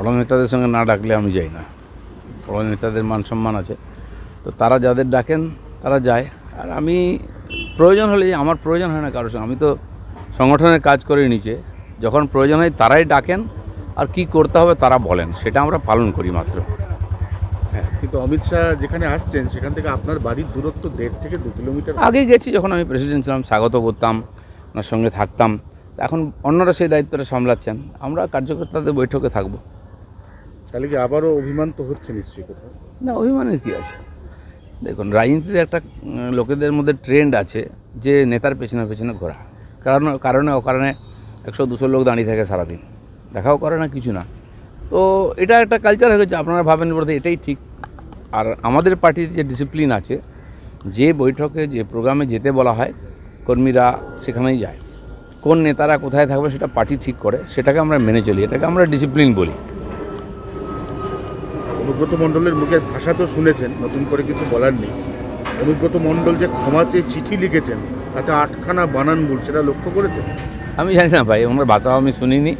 বড় নেতাদের সঙ্গে না ডাকলে আমি যাই না। বড় নেতাদের মান সম্মান আছে। তো তারা যাদের ডাকেন তারা যায়। আর আমি প্রয়োজন হলে আমার প্রয়োজন হয় না কারোর সঙ্গে। আমি তো সংগঠনের কাজ করে নিচে। যখন প্রয়োজন হয় তারাই ডাকেন। আর কি করতে হবে তারা বলেন। সেটা আমরা পালন করি মাত্র। হ্যাঁ কিন্তু অমিত শাহ যেখানে আসছেন সেখান থেকে আপনার বাড়ির দূরত্ব দেড় থেকে দু কিলোমিটার। আগে গেছি যখন আমি প্রেসিডেন্ট ছিলাম স্বাগত করতাম ওনার সঙ্গে থাকতাম। এখন অন্যরা সেই দায়িত্বটা সামলাচ্ছেন। আমরা কার্যকর্তাদের বৈঠকে থাকব। তাহলে কি আবারও অভিমান তো হচ্ছে নিশ্চয়ই কোথাও? না, অভিমানের কী আছে? দেখুন, রাজনীতিতে একটা লোকেদের মধ্যে ট্রেন্ড আছে যে নেতার পেছনে পেছনে ঘোরা। কারণ, কারণে অকারণে একশো, দুশো লোক দাঁড়িয়ে থাকে সারাদিন। দেখাও করে না, কিছু না। তো এটা একটা কালচার হয়ে গেছে, আপনারা ভাবেন বলতে এটাই ঠিক। আর আমাদের পার্টির যে ডিসিপ্লিন আছে, যে বৈঠকে, যে প্রোগ্রামে যেতে বলা হয়, কর্মীরা সেখানেই যায়। কোন নেতারা কোথায় থাকবে সেটা পার্টি ঠিক করে, সেটাকে আমরা মেনে চলি, এটাকে আমরা ডিসিপ্লিন বলি। অনুব্রত মণ্ডলের মুখের ভাষা তো শুনেছেন, নতুন করে কিছু বলার নেই। অনুব্রত মণ্ডল যে ক্ষমা চেয়ে চিঠি লিখেছেন, তাতে আটখানা বানান ভুল সেটা লক্ষ্য করেছেন? আমি জানি না ভাই, ওনার ভাষাও আমি শুনিনি।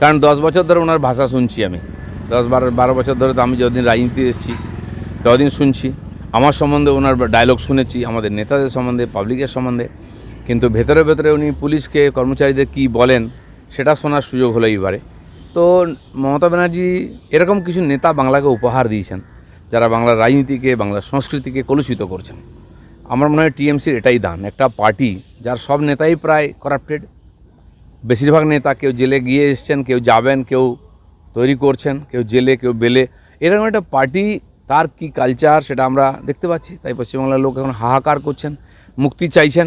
কারণ দশ বছর ধরে ওনার ভাষা শুনছি আমি। দশ বারো বারো বছর ধরে তো আমি যতদিন রাজনীতি এসেছি, ততদিন শুনছি। আমার সম্বন্ধে ওনার ডায়লগ শুনেছি, আমাদের নেতাদের সম্বন্ধে পাবলিকের সম্বন্ধে। কিন্তু ভেতরে ভেতরে উনি পুলিশকে, কর্মচারীদের কি বলেন, সেটা শোনার সুযোগ হলো এইবারে। তো মমতা ব্যানার্জি এরকম কিছু নেতা বাংলাকে উপহার দিয়েছেন, যারা বাংলার রাজনীতিকে, বাংলার সংস্কৃতিকে কলুষিত করছেন। আমার মনে হয় টিএমসির এটাই দান, একটা পার্টি যার সব নেতাই প্রায় করাপ্টেড বেশিরভাগ নেতা কেউ জেলে গিয়ে এসছেন, কেউ যাবেন, কেউ তৈরি করছেন, কেউ জেলে, কেউ বেলে। এরকম একটা পার্টি, তার কি কালচার সেটা আমরা দেখতে পাচ্ছি। তাই পশ্চিমবাংলার লোক এখন হাহাকার করছেন, মুক্তি চাইছেন।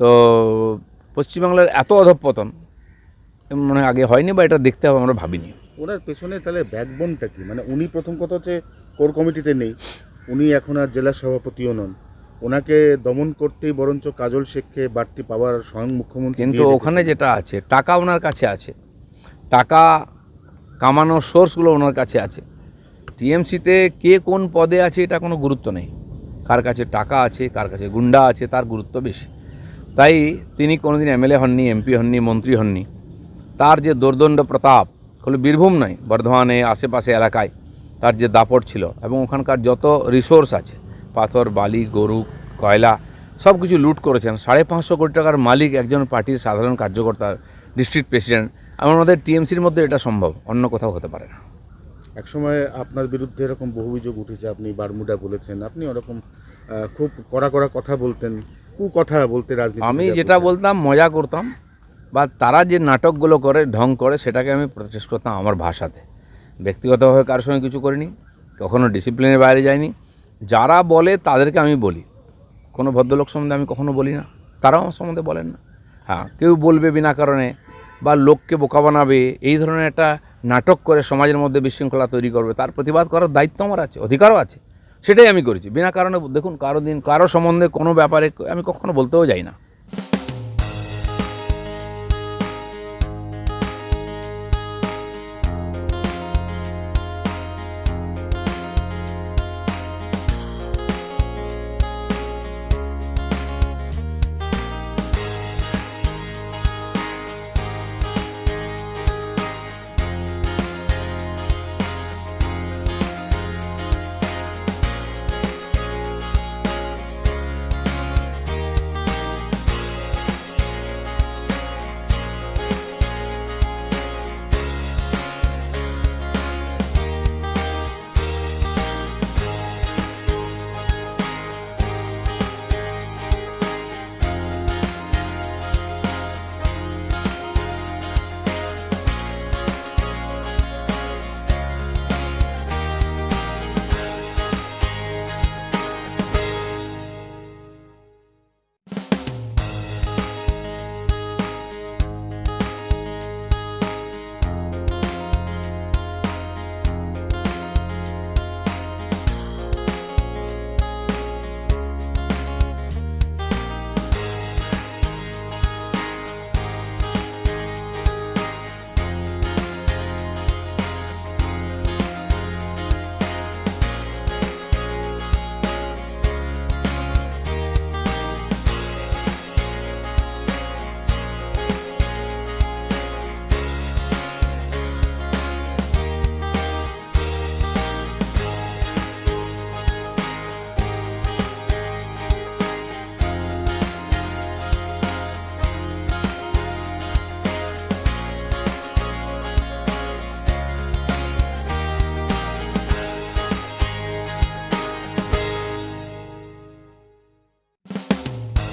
তো পশ্চিমবাংলার এত অধঃপতন মনে আগে হয়নি বা এটা দেখতে হবে আমরা ভাবিনি। ওনার পেছনে তাহলে ব্যাকবোনটা কি? মানে উনি প্রথম কথা হচ্ছে কোর কমিটিতে নেই উনি এখন আর জেলা সভাপতিও নন। ওনাকে দমন করতেই বরঞ্চ কাজল শেখকে বাড়তি পাওয়ার স্বয়ং মুখ্যমন্ত্রী কিন্তু ওখানে যেটা আছে টাকা ওনার কাছে আছে। টাকা কামানোর সোর্সগুলো ওনার কাছে আছে। টিএমসিতে কে কোন পদে আছে এটা কোনো গুরুত্ব নেই। কার কাছে টাকা আছে কার কাছে গুন্ডা আছে তার গুরুত্ব বেশি। তাই তিনি কোনোদিন এমএলএ হননি এমপি হননি মন্ত্রী হননি। তার যে দোর্দণ্ড প্রতাপ হলো বীরভূম নয় বর্ধমানে আশেপাশে এলাকায় তার যে দাপট ছিল এবং ওখানকার যত রিসোর্স আছে পাথর বালি গরু কয়লা সব কিছু লুট করেছেন। সাড়ে পাঁচশো কোটি টাকার মালিক একজন পার্টির সাধারণ কার্যকর্তা ডিস্ট্রিক্ট প্রেসিডেন্ট আমার মধ্যে টিএমসির মধ্যে এটা সম্ভব অন্য কোথাও হতে পারে না। একসময় আপনার বিরুদ্ধে এরকম বহু অভিযোগ উঠেছে আপনি বারমুডা বলেছেন আপনি ওরকম খুব কড়া কড়া কথা বলতেন কু কথা বলতে রাজনীতি আমি যেটা বলতাম মজা করতাম বা তারা যে নাটকগুলো করে, ঢং করে, সেটাকে আমি প্রচেষ্ট করতাম আমার ভাষাতে। ব্যক্তিগতভাবে কারোর সঙ্গে কিছু করিনি, কখনো ডিসিপ্লিনের বাইরে যাইনি। যারা বলে, তাদেরকে আমি বলি। কোনো ভদ্রলোক সম্বন্ধে আমি কখনো বলি না। তারাও আমার সম্বন্ধে বলেন না। হ্যাঁ কেউ বলবে বিনা কারণে, বা লোককে বোকা বানাবে, এই ধরনের একটা নাটক করে সমাজের মধ্যে বিশৃঙ্খলা তৈরি করবে, তার প্রতিবাদ করার দায়িত্ব আমার আছে, অধিকারও আছে। সেটাই আমি করেছি। বিনা কারণে, দেখুন, কারও দিন, কারও সম্বন্ধে কোনো ব্যাপারে আমি কখনো বলতেও যাই না।